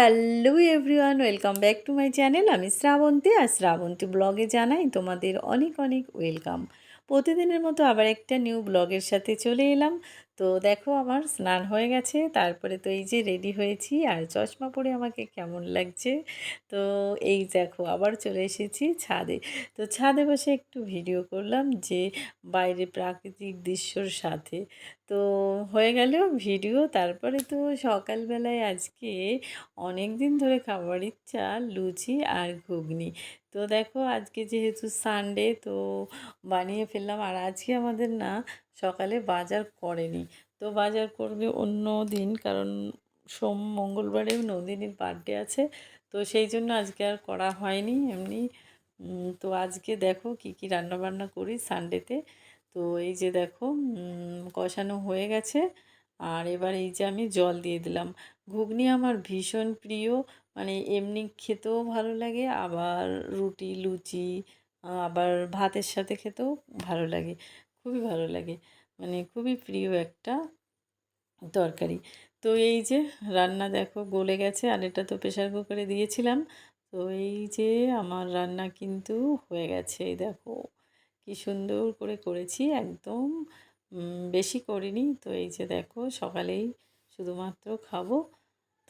Hello everyone, welcome back to my channel. আমি শ্রাবন্তী, আর শ্রাবন্তী ব্লগে জানাই তোমাদের অনেক অনেক ওয়েলকাম। প্রতিদিনের মতো আবার একটা নিউ ব্লগের সাথে চলে এলাম। তো দেখো আমার স্নান হয়ে গেছে, তারপরে তো এই যে রেডি হয়েছি আর চশমা পরে আমাকে কেমন লাগছে? তো এই দেখো আবার চলে এসেছি ছাদে। তো ছাদে বসে একটু ভিডিও করলাম যে বাইরে প্রাকৃতিক দৃশ্যর সাথে। তো হয়ে গেল ভিডিও তারপরে তো সকালবেলায় আজকে অনেক দিন ধরে খাবার ইচ্ছা লুচি আর ঘুগনি। তো দেখো আজকে যেহেতু সানডে তো বানিয়ে ফেললাম আর আজকে আমাদের না সকালে বাজার করেনি। তো বাজার করবে অন্য দিন, কারণ সোম মঙ্গলবারেও নন্দিনীর বার্থডে আছে, তো সেই জন্য আজকে আর করা হয়নি এমনি। তো আজকে দেখো কি কি রান্না বান্না করি সানডেতে তো এই যে দেখো কষানো হয়ে গেছে, আর এবার এই যে আমি জল দিয়ে দিলাম। ঘুগনি আমার ভীষণ প্রিয় মানে এমনি খেতেও ভালো লাগে, আবার রুটি, লুচি আবার ভাতের সাথে খেতেও ভালো লাগে, খুবই ভালো লাগে। মানে খুবই প্রিয় একটা তরকারি। তো এই যে রান্না দেখো গলে গেছে, আর এটা তো প্রেশার কুকারে দিয়েছিলাম। তো এই যে আমার রান্না কিন্তু হয়ে গেছে দেখো। কি সুন্দর করে করেছি, একদম বেশি করিনি। তো এই যে দেখো, সকালেই শুধুমাত্র খাব।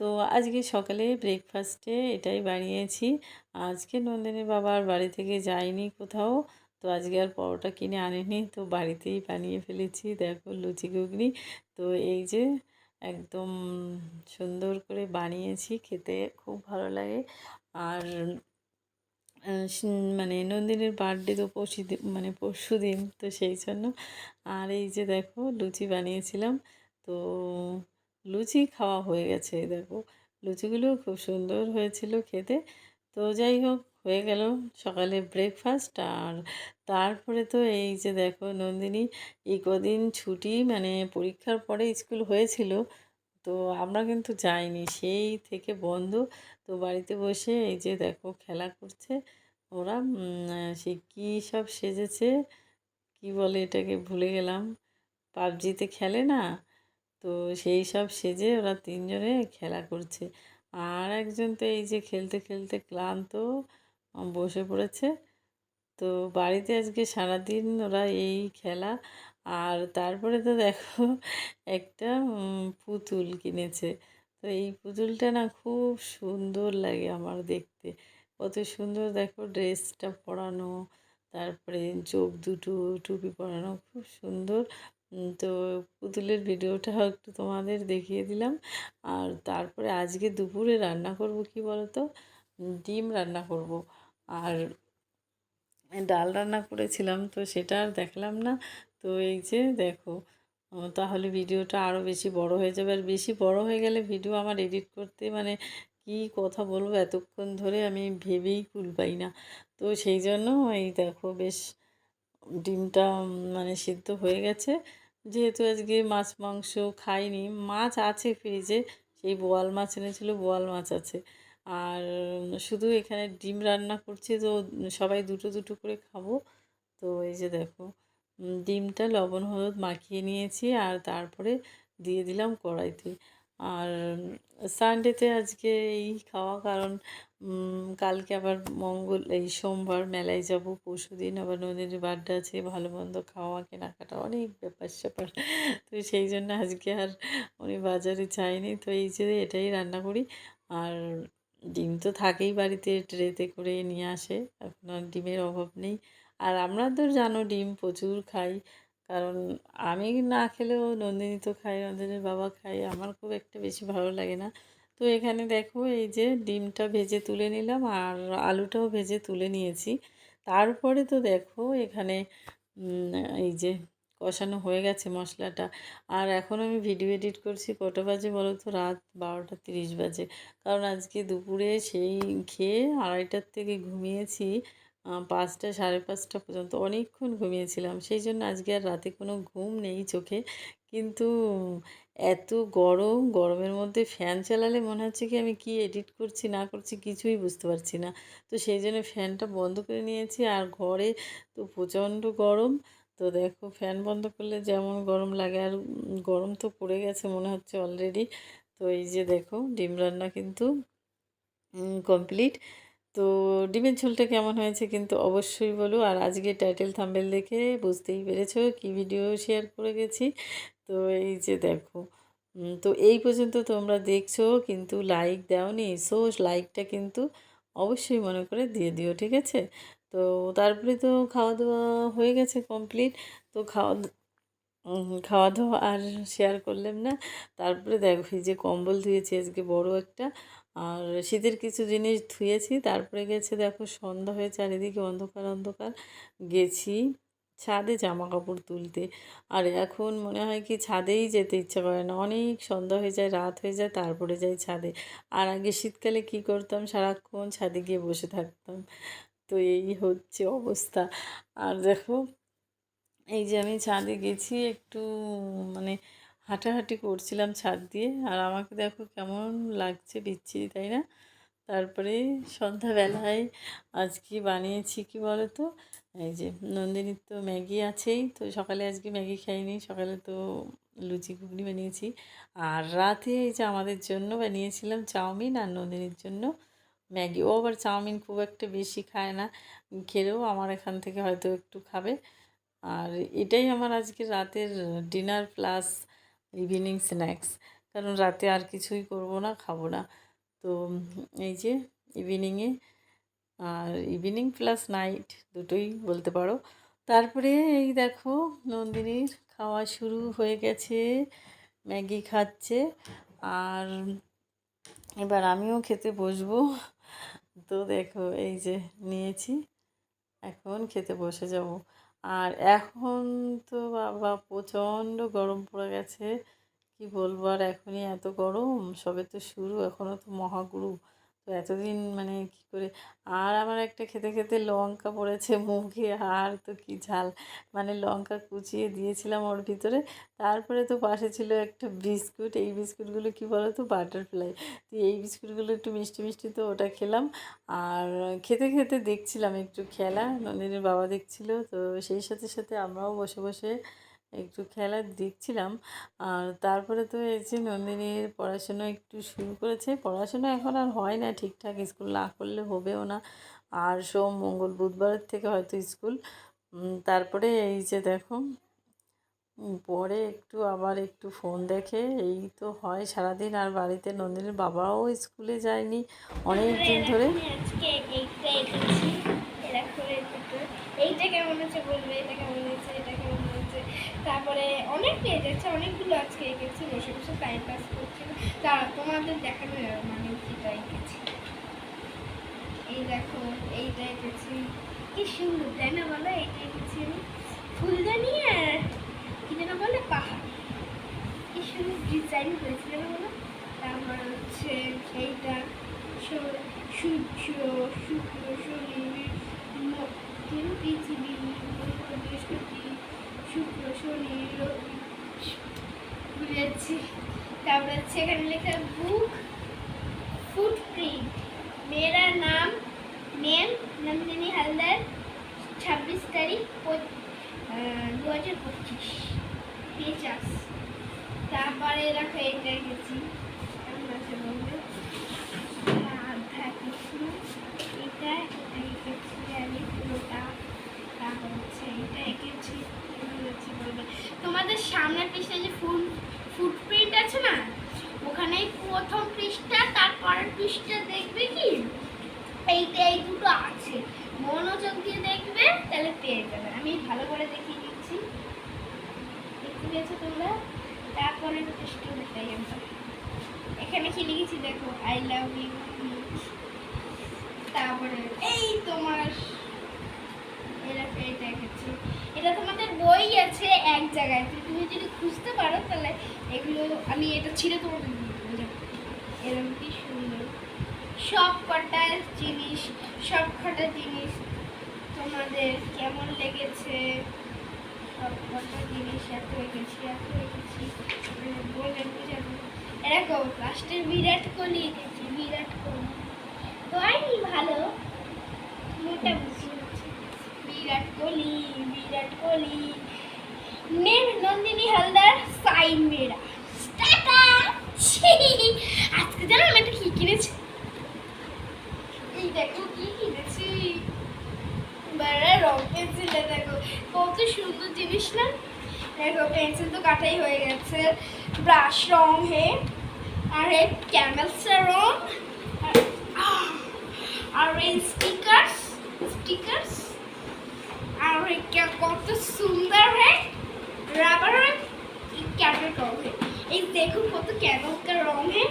তো আজকে সকালে ব্রেকফাস্টে এটাই বানিয়েছি। আজকে নন্দিনীর বাবার বাড়ি থেকে যায়নি কোথাও। তো আজকে আর পরোটা কিনে আনেনি, তো বাড়িতেই বানিয়ে ফেলেছি। দেখো লুচি ঘুগনি। তো এই যে একদম সুন্দর করে বানিয়েছি, খেতে খুব ভালো লাগে। আর মানে নন্দিনীর বার্থডে তো পরশু মানে পরশু দিন, তো সেই জন্য। আর এই যে দেখো লুচি বানিয়েছিলাম, তো লুচি খাওয়া হয়ে গেছে, দেখো। লুচিগুলো খুব সুন্দর হয়েছিল খেতে। তো যাই হোক হয়ে গেল সকালে ব্রেকফাস্ট আর তারপরে তো এই যে দেখো নন্দিনী, এই কদিন ছুটি মানে পরীক্ষার পরে স্কুল হয়েছিল, তো আমরা কিন্তু যাইনি। সেই থেকে বন্ধ তো বাড়িতে বসে এই যে দেখো খেলা করছে। ওরা সে কী সব সেজেছে, কি বলে এটাকে ভুলে গেলাম। পাবজিতে খেলে না, তো সেই সব সেজে ওরা তিনজনে খেলা করছে। আর একজন তো এই যে খেলতে খেলতে ক্লান্ত বসে পড়েছে। তো বাড়িতে আজকে সারাদিন ওরা এই খেলা। আর তারপরে তো দেখো, একটা পুতুল কিনেছে। তো এই পুতুলটা না খুব সুন্দর লাগে আমার দেখতে। কত সুন্দর দেখো ড্রেসটা পরানো, তারপরে চোখ দুটো টুপি পরানো, খুব সুন্দর। তো পুতুলের ভিডিওটা একটু তোমাদের দেখিয়ে দিলাম। আর তারপরে আজকে দুপুরে রান্না করব কি বলো তো ডিম রান্না করব। আর ডাল রান্না করেছিলাম, তো সেটা আর দেখলাম না। তো এই যে দেখো তাহলে ভিডিওটা আরও বেশি বড় হয়ে যাবে। আর বেশি বড় হয়ে গেলে ভিডিও আমার এডিট করতে মানে কি কথা বলব, এতক্ষণ ধরে আমি ভেবেই কুল পাই না। তো সেই জন্য এই দেখো, বেশ ডিমটা মানে সিদ্ধ হয়ে গেছে। যেহেতু আজকে মাছ, মাংস খাইনি, মাছ আছে ফ্রিজে সেই বোয়াল মাছ এনেছিল, বোয়াল মাছ আছে। আর শুধু এখানে ডিম রান্না করছি, তো সবাই দুটো দুটো করে খাব। তো এই যে দেখো ডিমটা লবণ হলুদ মাখিয়ে নিয়েছি আর তারপরে দিয়ে দিলাম কড়াইতে। আর সানডেতে আজকে এই খাওয়া কারণ কালকে আবার মঙ্গল, এই সোমবার মেলায় যাব, পরশু দিন আবার নদীর বার্থডে আছে, ভালো মন্দ খাওয়া, কেনাকাটা অনেক ব্যাপার স্যাপার। তো সেই জন্য আজকে আর উনি বাজারে যায়নি, তো এই যে এটাই রান্না করি। আর ডিম তো থাকেই বাড়িতে ট্রেতে করে নিয়ে আসে এখন আর ডিমের অভাব নেই। আর আমরা তো জানো ডিম প্রচুর খাই, কারণ আমি না খেলেও নন্দিনী তো খাই নন্দিনীর বাবা খায়, আমার খুব একটা বেশি ভালো লাগে না। তো এখানে দেখো এই যে ডিমটা ভেজে তুলে নিলাম আর আলুটাও ভেজে তুলে নিয়েছি। তারপরে তো দেখো এখানে এই যে কষানো হয়ে গেছে মশলাটা। আর এখন আমি ভিডিও এডিট করছি কটা বাজে বলো তো রাত বারোটা তিরিশ বাজে। কারণ আজকে দুপুরে সেই খেয়ে আড়াইটার থেকে ঘুমিয়েছি পাঁচটা, সাড়ে পাঁচটা পর্যন্ত অনেকক্ষণ ঘুমিয়েছিলাম। সেই জন্য আজকে আর রাতে কোনো ঘুম নেই চোখে। কিন্তু এত গরম, গরমের মধ্যে ফ্যান চালালে মনে হচ্ছে কি আমি কি এডিট করছি, না করছি কিছুই বুঝতে পারছি না। তো সেই জন্য ফ্যানটা বন্ধ করে নিয়েছি। আর ঘরে তো প্রচণ্ড গরম তো দেখো, ফ্যান বন্ধ করলে যেমন গরম লাগে, আর গরম তো পড়ে গেছে মনে হচ্ছে অলরেডি তো এই যে দেখো, ডিম রান্না কিন্তু কমপ্লিট তো ডিমের ঝোলটা কেমন হয়েছে কিন্তু অবশ্যই বলো, আর আজকে টাইটেল থাম্বেল দেখে বুঝতেই পেরেছ কি ভিডিও শেয়ার করে গেছি। তো এই যে দেখো তো এই পর্যন্ত তোমরা দেখছ, কিন্তু লাইক দাওনি সো লাইকটা কিন্তু অবশ্যই মনে করে দিয়ে দিও, ঠিক আছে? তো তারপরে তো খাওয়া দাওয়া হয়ে গেছে কমপ্লিট তো খাওয়া খাওয়া দাওয়া আর শেয়ার করলাম না। তারপরে দেখো এই যে কম্বল ধুয়েছি, আজকে বড় একটা। আর শীতের কিছু জিনিস ধুয়েছি, তারপরে গেছে দেখো সন্ধ্যা হয়ে চারিদিকে অন্ধকার অন্ধকার। গেছি ছাদে জামা কাপড় তুলতে। আর এখন মনে হয় কি ছাদেই যেতে ইচ্ছা করে না। অনেক সন্ধ্যা হয়ে যায়, রাত হয়ে যায়, তারপরে যাই ছাদে। আর আগে শীতকালে কি করতাম? সারাক্ষণ ছাদে গিয়ে বসে থাকতাম। তো এই হচ্ছে অবস্থা। আর দেখো, এই যে আমি ছাদে গেছি, একটু মানে হাঁটাহাঁটি করছিলাম ছাদ দিয়ে। আর আমাকে দেখো কেমন লাগছে বিচ্ছিরি, তাই না? তারপরে সন্ধ্যাবেলায় আজকে বানিয়েছি, কি বলো তো এই যে নন্দিনীর তো ম্যাগি আছেই, তো সকালে আজকে ম্যাগি খাইনি, সকালে তো লুচি ঘুগনি বানিয়েছি। আর রাতে এই যে আমাদের জন্য বানিয়েছিলাম চাউমিন আর নন্দিনীর জন্য ম্যাগি। ও আবার চাউমিন খুব একটা বেশি খায় না। খেলেও আমার এখান থেকে হয়তো একটু খাবে। আর এটাই আমার আজকে রাতের ডিনার প্লাস ইভিনিং স্ন্যাক্স কারণ রাতে আর কিছুই করব না, খাব না। তো এই যে ইভিনিংয়ে আর ইভিনিং প্লাস নাইট দুটোই বলতে পারো। তারপরে এই দেখো নন্দিনীর খাওয়া শুরু হয়ে গেছে, ম্যাগি খাচ্ছে। আর এবার আমিও খেতে বসবো। তো দেখো, এই যে নিয়েছি, এখন খেতে বসে যাব। আর এখন তো বাবা প্রচণ্ড গরম পড়ে গেছে, কি বলব আর এখনই এত গরম, সবে তো শুরু, এখনও তো মহাগুরু। তো এতদিন মানে কি করে? আর আমার একটা খেতে খেতে লঙ্কা পড়েছে মুখে আর তো কি ঝাল। মানে লঙ্কা কুচিয়ে দিয়েছিলাম ওর ভিতরে। তারপরে তো পাশে ছিল একটা বিস্কুট। এই বিস্কুটগুলো কি বলো তো বাটারফ্লাই। তো এই বিস্কুটগুলো একটু মিষ্টি মিষ্টি তো ওটা খেলাম। আর খেতে খেতে দেখছিলাম একটু খেলা। নন্দিনীর বাবা দেখছিল, তো সেই সাথে সাথে আমরাও বসে বসে একটু খেলা দেখছিলাম। আর তারপরে তো যে নন্দিনীর পড়াশুনো একটু শুরু করেছে, পড়াশুনো এখন আর হয় না ঠিকঠাক, স্কুল না করলে হবেও না। আর সোম, মঙ্গল বুধবারের থেকে হয়তো স্কুল। তারপরে এই যে দেখো পরে একটু আবার একটু ফোন দেখে, এই তো হয় সারাদিন। আর বাড়িতে নন্দিনীর বাবাও স্কুলে যায়নি অনেক দিন ধরে। এইটা কেমন হচ্ছে বলবে? এটা কেমন হয়েছে? এটা কেমন তারপরে অনেক পেজ আছে অনেকগুলো আজকে এঁকেছি, বসে বসে টাইম পাস করছি তারা তোমাদের দেখানো মানে যেটা এঁকেছি। এই দেখো এইটা এঁকেছি। কি সুন্দর, তাই না বলো এইটা এঁকেছি আমি ফুলদানি আর কি যেন বলে পাহাড় কি সুন্দর ডিজাইন হয়েছিল না বলো তারপর হচ্ছে এইটা সূর্য শুক্র শনি ম- কি পৃথিবী মঙ্গল, বৃহস্পতি শুক্র শনি রবি যাচ্ছি তারপরে হচ্ছে এখানে লেখা বুক ফুটপ্রিন্ট মেয়েরা নাম, নেম, নন্দিনী হালদার, ছাব্বিশ তারিখ দু হাজার পঁচিশ। পেঁচাশ তারপরে রাখা এটা গেছি কেমন আছে বলবে রাধা কৃষ্ণ এটা এটা এঁকেছি আমি পুরোটা তারপর হচ্ছে এটা এঁকেছি কেমন হচ্ছে বলবে তোমাদের সামনের পৃষ্ঠায় যে ফুল ফুটপ্রিন্ট আছে না ওখানে প্রথম পৃষ্ঠা তারপরের পৃষ্ঠা দেখবে কি এইটা এই দুটো আছে মনোযোগ দিয়ে দেখবে তাহলে পেয়ে যাবে আমি করে দিচ্ছি দেখতে পেয়েছ তোমরা? তারপরে পৃষ্ঠা দেখাই এখানে কি লিখেছি দেখো আই লাভ ইউ তারপরে, এই তোমার। এরকম এটা এঁকেছি এটা তোমাদের বই আছে এক জায়গায়। তুমি যদি খুঁজতে পারো, তাহলে এগুলো আমি এটা ছিঁড়ে তোমাদের এরকম কি সুন্দর। সব কটা জিনিস, সব কটা জিনিস তোমাদের কেমন লেগেছে? সব বিরাট কোহলি এঁকেছি, বিরাট কোহলি। হয়নি ভালো। মোটামুটি। বিরাট কোহলি বিরাট কোহলি। নেম নন্দিনী হালদার, সাইন মেরা আজকে জানো আমি একটা কি কিনেছি? কত সুন্দর জিনিস না? দেখো পেন্সিল তো কাটাই হয়ে গেছে। ব্রাশ রং হে, আর হে ক্যামেলস রং আর এই স্টিকার্স স্টিকার্স, আর কত সুন্দর হে, রাবার ক্যামেল রং হে। এই দেখুন কত ক্যামেল কা রং হে।